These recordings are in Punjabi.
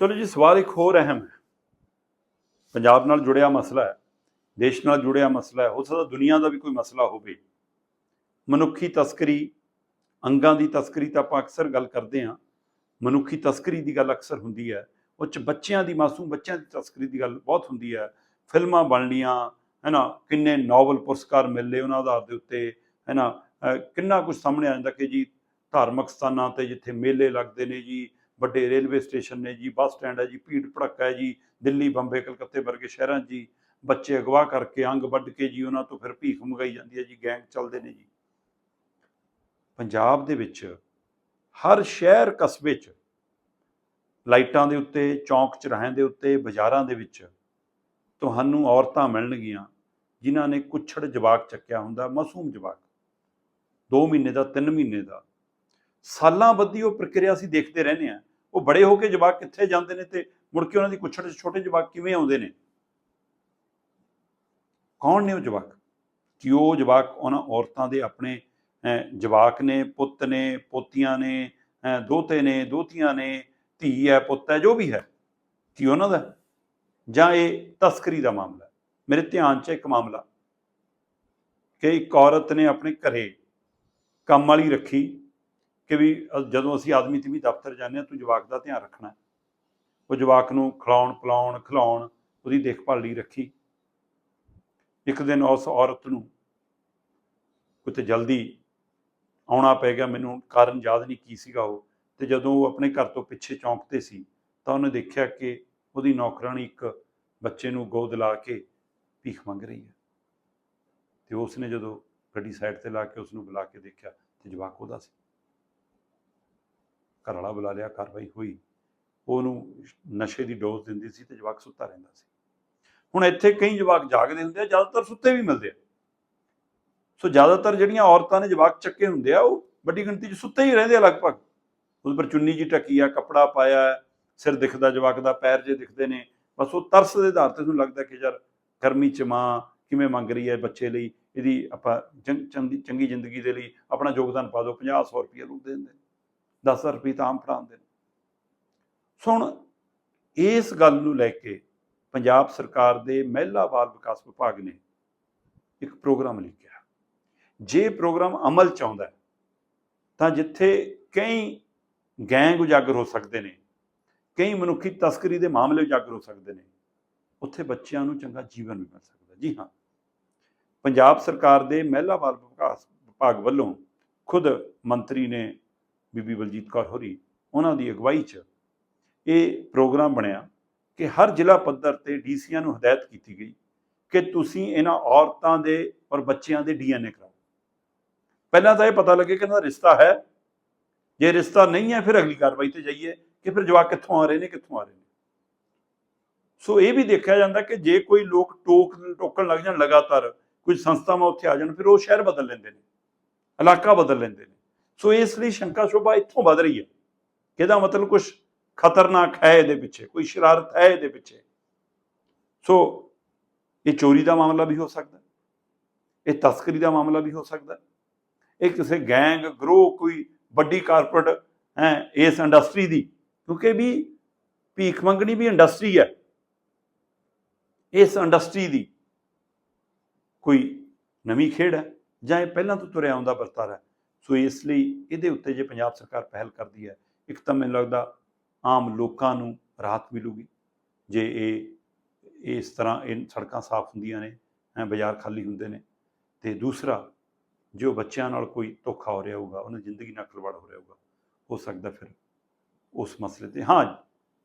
ਚਲੋ ਜੀ, ਸਵਾਲ ਇੱਕ ਹੋਰ ਅਹਿਮ ਹੈ। ਪੰਜਾਬ ਨਾਲ ਜੁੜਿਆ ਮਸਲਾ ਹੈ, ਦੇਸ਼ ਨਾਲ ਜੁੜਿਆ ਮਸਲਾ ਹੈ, ਹੋ ਸਕਦਾ ਦੁਨੀਆ ਦਾ ਵੀ ਕੋਈ ਮਸਲਾ ਹੋਵੇ। ਮਨੁੱਖੀ ਤਸਕਰੀ, ਅੰਗਾਂ ਦੀ ਤਸਕਰੀ ਤਾਂ ਆਪਾਂ ਅਕਸਰ ਗੱਲ ਕਰਦੇ ਹਾਂ। ਮਨੁੱਖੀ ਤਸਕਰੀ ਦੀ ਗੱਲ ਅਕਸਰ ਹੁੰਦੀ ਹੈ, ਉਹ ਚ ਬੱਚਿਆਂ ਦੀ, ਮਾਸੂਮ ਬੱਚਿਆਂ ਦੀ ਤਸਕਰੀ ਦੀ ਗੱਲ ਬਹੁਤ ਹੁੰਦੀ ਹੈ। ਫਿਲਮਾਂ ਬਣ ਲੀਆਂ ਹੈ ਨਾ ਕਿੰਨੇ ਨੋਬਲ ਪੁਰਸਕਾਰ ਮਿਲੇ ਉਹਨਾਂ ਆਧਾਰ ਦੇ ਉੱਤੇ ਹੈ ਨਾ ਕਿੰਨਾ ਕੁਝ ਸਾਹਮਣੇ ਆ ਜਾਂਦਾ ਕਿ ਜੀ ਧਾਰਮਿਕ ਸਥਾਨਾਂ ਤੇ ਜਿੱਥੇ ਮੇਲੇ ਲੱਗਦੇ ਨੇ ਜੀ ਵੱਡੇ ਰੇਲਵੇ ਸਟੇਸ਼ਨ ਨੇ ਜੀ, ਬੱਸ ਸਟੈਂਡ ਹੈ ਜੀ, ਭੀੜ ਭੜੱਕਾ ਹੈ ਜੀ, ਦਿੱਲੀ, ਬੰਬੇ, ਕਲਕੱਤੇ ਵਰਗੇ ਸ਼ਹਿਰਾਂ 'ਚ ਜੀ, ਬੱਚੇ ਅਗਵਾ ਕਰਕੇ ਅੰਗ ਵੱਢ ਕੇ ਜੀ, ਉਹਨਾਂ ਤੋਂ ਫਿਰ ਭੀਖ ਮੰਗਾਈ ਜਾਂਦੀ ਹੈ ਜੀ, ਗੈਂਗ ਚੱਲਦੇ ਨੇ ਜੀ। ਪੰਜਾਬ ਦੇ ਵਿੱਚ ਹਰ ਸ਼ਹਿਰ ਕਸਬੇ 'ਚ ਲਾਈਟਾਂ ਦੇ ਉੱਤੇ, ਚੌਂਕ ਚੌਰਾਹਿਆਂ ਦੇ ਉੱਤੇ, ਬਾਜ਼ਾਰਾਂ ਦੇ ਵਿੱਚ ਤੁਹਾਨੂੰ ਔਰਤਾਂ ਮਿਲਣਗੀਆਂ, ਜਿਨ੍ਹਾਂ ਨੇ ਕੁੱਛੜ ਜਵਾਕ ਚੱਕਿਆ ਹੁੰਦਾ, ਮਾਸੂਮ ਜਵਾਕ। 2 ਮਹੀਨੇ ਦਾ 3 ਮਹੀਨੇ ਦਾ। ਸਾਲਾਂ ਬੱਧੀ ਉਹ ਪ੍ਰਕਿਰਿਆ ਅਸੀਂ ਦੇਖਦੇ ਰਹਿੰਦੇ ਆ ਉਹ ਬੜੇ ਹੋ ਕੇ ਜਵਾਕ ਕਿੱਥੇ ਜਾਂਦੇ ਨੇ ਤੇ ਮੁੜ ਕੇ ਉਹਨਾਂ ਦੀ ਕੁੱਛੜ 'ਚ ਛੋਟੇ ਜਵਾਕ ਕਿਵੇਂ ਆਉਂਦੇ ਨੇ? ਕੌਣ ਨੇ ਉਹ ਜਵਾਕ? ਕਿ ਉਹ ਜਵਾਕ ਉਹਨਾਂ ਔਰਤਾਂ ਦੇ ਆਪਣੇ ਜਵਾਕ ਨੇ, ਪੁੱਤ ਨੇ, ਪੋਤੀਆਂ ਨੇ ਦੋਤੇ ਨੇ, ਦੋਤੀਆਂ ਨੇ, ਧੀ ਹੈ, ਪੁੱਤ ਹੈ, ਜੋ ਵੀ ਹੈ। ਕਿ ਉਹਨਾਂ ਦਾ? ਜਾਂ ਇਹ ਤਸਕਰੀ ਦਾ ਮਾਮਲਾ ਮੇਰੇ ਧਿਆਨ 'ਚ ਇੱਕ ਮਾਮਲਾ ਕਿ ਇੱਕ ਔਰਤ ਨੇ ਆਪਣੇ ਘਰੇ ਕੰਮ ਵਾਲੀ ਰੱਖੀ। ਕਿ ਵੀ ਜਦੋਂ ਅਸੀਂ ਆਦਮੀ ਤੇ ਵੀ ਦਫ਼ਤਰ ਜਾਂਦੇ ਹਾਂ, ਤੂੰ ਜਵਾਕ ਦਾ ਧਿਆਨ ਰੱਖਣਾ। ਉਹ ਜਵਾਕ ਨੂੰ ਖਿਲਾਉਣ, ਪਿਲਾਉਣ, ਖਿਲਾਉਣ, ਉਹਦੀ ਦੇਖਭਾਲ ਲਈ ਰੱਖੀ। ਇੱਕ ਦਿਨ ਉਸ ਔਰਤ ਨੂੰ ਕਿਤੇ ਜਲਦੀ ਆਉਣਾ ਪੈ ਗਿਆ। ਮੈਨੂੰ ਕਾਰਨ ਯਾਦ ਨਹੀਂ ਕੀ ਸੀਗਾ ਉਹ। ਤੇ ਜਦੋਂ ਉਹ ਆਪਣੇ ਘਰ ਤੋਂ ਪਿੱਛੇ ਚੌਂਕ ਤੇ ਸੀ, ਤਾਂ ਉਹਨੇ ਦੇਖਿਆ ਕਿ ਉਹਦੀ ਨੌਕਰਾਨੀ ਇੱਕ ਬੱਚੇ ਨੂੰ ਗੋਦ ਲਾ ਕੇ ਭੀਖ ਮੰਗ ਰਹੀ ਹੈ। ਤੇ ਉਸ ਨੇ ਜਦੋਂ ਗੱਡੀ ਸਾਈਡ ਤੇ ਲਾ ਕੇ ਉਸ ਨੂੰ ਬੁਲਾ ਕੇ ਦੇਖਿਆ, ਤੇ ਜਵਾਕ ਉਹਦਾ ਸੀ। ਘਰ ਵਾਲਾ ਬੁਲਾ ਲਿਆ, ਕਾਰਵਾਈ ਹੋਈ। ਉਹਨੂੰ ਨਸ਼ੇ ਦੀ ਡੋਜ਼ ਦਿੰਦੀ ਸੀ ਤੇ ਜਵਾਕ ਸੁੱਤਾ ਰਹਿੰਦਾ ਸੀ। ਹੁਣ ਇੱਥੇ ਕਈ ਜਵਾਕ ਜਾਗਦੇ ਹੁੰਦੇ ਆ, ਜ਼ਿਆਦਾਤਰ ਸੁੱਤੇ ਵੀ ਮਿਲਦੇ ਆ। ਸੋ ਜ਼ਿਆਦਾਤਰ ਜਿਹੜੀਆਂ ਔਰਤਾਂ ਨੇ ਜਵਾਕ ਚੱਕੇ ਹੁੰਦੇ ਆ, ਉਹ ਵੱਡੀ ਗਿਣਤੀ 'ਚ ਸੁੱਤੇ ਹੀ ਰਹਿੰਦੇ ਆ ਲਗਭਗ। ਉਹਦੇ ਪਰ ਚੁੰਨੀ ਜੀ ਟਕੀ ਆ, ਕੱਪੜਾ ਪਾਇਆ, ਸਿਰ ਦਿਖਦਾ, ਜਵਾਕ ਦਾ ਪੈਰ ਜੇ ਦਿਖਦੇ ਨੇ। ਬਸ ਉਹ ਤਰਸ ਦੇ ਆਧਾਰ ਤੇ ਤੁਹਾਨੂੰ ਲੱਗਦਾ ਕਿ ਯਾਰ ਗਰਮੀ 'ਚ ਮਾਂ ਕਿਵੇਂ ਮੰਗ ਰਹੀ ਹੈ ਬੱਚੇ ਲਈ? ਇਹਦੀ ਆਪਾਂ ਚੰਗ- ਚੰਗੀ ਚੰਗੀ ਜ਼ਿੰਦਗੀ ਦੇ ਲਈ ਆਪਣਾ ਯੋਗਦਾਨ ਪਾ ਦਿਓ 50 100 ਰੁਪਏ ਲੋਕ ਦੇ ਦਿੰਦੇ ਨੇ 10 ਰੁਪਏ ਤਾਂ ਆਮ ਫੜਾਉਂਦੇ ਨੇ। ਸੁਣ, ਇਸ ਗੱਲ ਨੂੰ ਲੈ ਕੇ ਪੰਜਾਬ ਸਰਕਾਰ ਦੇ ਮਹਿਲਾ ਬਾਲ ਵਿਕਾਸ ਵਿਭਾਗ ਨੇ ਇੱਕ ਪ੍ਰੋਗਰਾਮ ਲਿਖਿਆ। ਜੇ ਪ੍ਰੋਗਰਾਮ ਅਮਲ ਚ ਆਉਂਦਾ ਤਾਂ ਜਿੱਥੇ ਕਈ ਗੈਂਗ ਉਜਾਗਰ ਹੋ ਸਕਦੇ ਨੇ, ਕਈ ਮਨੁੱਖੀ ਤਸਕਰੀ ਦੇ ਮਾਮਲੇ ਉਜਾਗਰ ਹੋ ਸਕਦੇ ਨੇ, ਉੱਥੇ ਬੱਚਿਆਂ ਨੂੰ ਚੰਗਾ ਜੀਵਨ ਵੀ ਮਿਲ ਸਕਦਾ ਜੀ ਹਾਂ, ਪੰਜਾਬ ਸਰਕਾਰ ਦੇ ਮਹਿਲਾ ਬਾਲ ਵਿਕਾਸ ਵਿਭਾਗ ਵੱਲੋਂ ਖੁਦ ਮੰਤਰੀ ਨੇ ਬੀਬੀ ਬਲਜੀਤ ਕੌਰ ਹੋਰੀ, ਉਹਨਾਂ ਦੀ ਅਗਵਾਈ 'ਚ ਇਹ ਪ੍ਰੋਗਰਾਮ ਬਣਿਆ ਕਿ ਹਰ ਜ਼ਿਲ੍ਹਾ ਪੱਧਰ ਤੇ ਡੀਸੀਆਂ ਨੂੰ ਹਦਾਇਤ ਕੀਤੀ ਗਈ ਕਿ ਤੁਸੀਂ ਇਹਨਾਂ ਔਰਤਾਂ ਦੇ ਔਰ ਬੱਚਿਆਂ ਦੇ ਡੀਐਨਏ ਕਰਾਓ। ਪਹਿਲਾਂ ਤਾਂ ਇਹ ਪਤਾ ਲੱਗੇ ਕਿ ਇਹਨਾਂ ਦਾ ਰਿਸ਼ਤਾ ਹੈ। ਜੇ ਰਿਸ਼ਤਾ ਨਹੀਂ ਹੈ, ਫਿਰ ਅਗਲੀ ਕਾਰਵਾਈ ਤੇ ਜਾਈਏ ਕਿ ਫਿਰ ਜਵਾਕ ਕਿੱਥੋਂ ਆ ਰਹੇ ਨੇ, ਕਿੱਥੋਂ ਆ ਰਹੇ ਨੇ। ਸੋ ਇਹ ਵੀ ਦੇਖਿਆ ਜਾਂਦਾ ਕਿ ਜੇ ਕੋਈ ਲੋਕ ਟੋਕ, ਟੋਕਣ ਲੱਗ ਜਾਣ ਲਗਾਤਾਰ, ਕੁਝ ਸੰਸਥਾਵਾਂ ਉੱਥੇ ਆ ਜਾਣ, ਫਿਰ ਉਹ ਸ਼ਹਿਰ ਬਦਲ ਲੈਂਦੇ ਨੇ, ਇਲਾਕਾ ਬਦਲ ਲੈਂਦੇ ਨੇ। ਸੋ ਇਸ ਲਈ ਸ਼ੰਕਾ ਸ਼ੋਭਾ ਇੱਥੋਂ ਵੱਧ ਰਹੀ ਹੈ। ਇਹਦਾ ਮਤਲਬ ਕੁਝ ਖਤਰਨਾਕ ਹੈ ਇਹਦੇ ਪਿੱਛੇ, ਕੋਈ ਸ਼ਰਾਰਤ ਹੈ ਇਹਦੇ ਪਿੱਛੇ? ਸੋ ਇਹ ਚੋਰੀ ਦਾ ਮਾਮਲਾ ਵੀ ਹੋ ਸਕਦਾ ਇਹ ਤਸਕਰੀ ਦਾ ਮਾਮਲਾ ਵੀ ਹੋ ਸਕਦਾ ਇਹ ਕਿਸੇ ਗੈਂਗ, ਗਰੋਹ, ਕੋਈ ਵੱਡੀ ਕਾਰਪੋਰੇਟ, ਹੈ, ਇਸ ਇੰਡਸਟਰੀ ਦੀ, ਕਿਉਂਕਿ ਵੀ ਭੀਖ ਮੰਗਣੀ ਵੀ ਇੰਡਸਟਰੀ ਹੈ। ਇਸ ਇੰਡਸਟਰੀ ਦੀ ਕੋਈ ਨਵੀਂ ਖੇਡ ਹੈ ਜਾਂ ਇਹ ਪਹਿਲਾਂ ਤੋਂ ਤੁਰਿਆ ਆਉਂਦਾ ਵਰਤਾਰਾ ਹੈ? ਸੋ ਇਸ ਲਈ ਇਹਦੇ ਉੱਤੇ ਜੇ ਪੰਜਾਬ ਸਰਕਾਰ ਪਹਿਲ ਕਰਦੀ ਹੈ, ਇੱਕ ਤਾਂ ਮੈਨੂੰ ਲੱਗਦਾ ਆਮ ਲੋਕਾਂ ਨੂੰ ਰਾਹਤ ਮਿਲੂਗੀ। ਜੇ ਇਹ, ਇਸ ਤਰ੍ਹਾਂ ਇਹ ਸੜਕਾਂ ਸਾਫ਼ ਹੁੰਦੀਆਂ ਨੇ ਐ ਬਾਜ਼ਾਰ ਖਾਲੀ ਹੁੰਦੇ ਨੇ ਤੇ ਦੂਸਰਾ, ਜੋ ਬੱਚਿਆਂ ਨਾਲ ਕੋਈ ਧੋਖਾ ਹੋ ਰਿਹਾ ਹੋਊਗਾ, ਉਹਨਾਂ ਦੀ ਜ਼ਿੰਦਗੀ ਨਾਲ ਖਿਲਵਾੜ ਹੋ ਰਿਹਾ ਹੋਊਗਾ, ਹੋ ਸਕਦਾ ਫਿਰ ਉਸ ਮਸਲੇ ਤੇ। ਹਾਂ,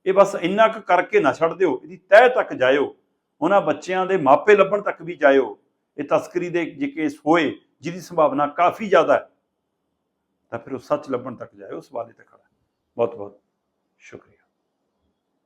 ਇਹ ਬਸ ਇੰਨਾ ਕੁ ਕਰਕੇ ਨਾ ਛੱਡ ਦਿਓ, ਇਹਦੀ ਤਹਿ ਤੱਕ ਜਾਇਓ, ਉਹਨਾਂ ਬੱਚਿਆਂ ਦੇ ਮਾਪੇ ਲੱਭਣ ਤੱਕ ਵੀ ਜਾਇਓ। ਇਹ ਤਸਕਰੀ ਦੇ ਜੇ ਕੇਸ ਹੋਏ, ਜਿਹਦੀ ਸੰਭਾਵਨਾ ਕਾਫੀ ਜ਼ਿਆਦਾ ਹੈ ਤਾਂ ਫਿਰ ਉਹ ਸੱਚ ਲੱਭਣ ਤੱਕ ਜਾਏ ਉਸ ਇਹ ਤੇ ਖੜਾ ਬਹੁਤ ਬਹੁਤ ਸ਼ੁਕਰੀਆ।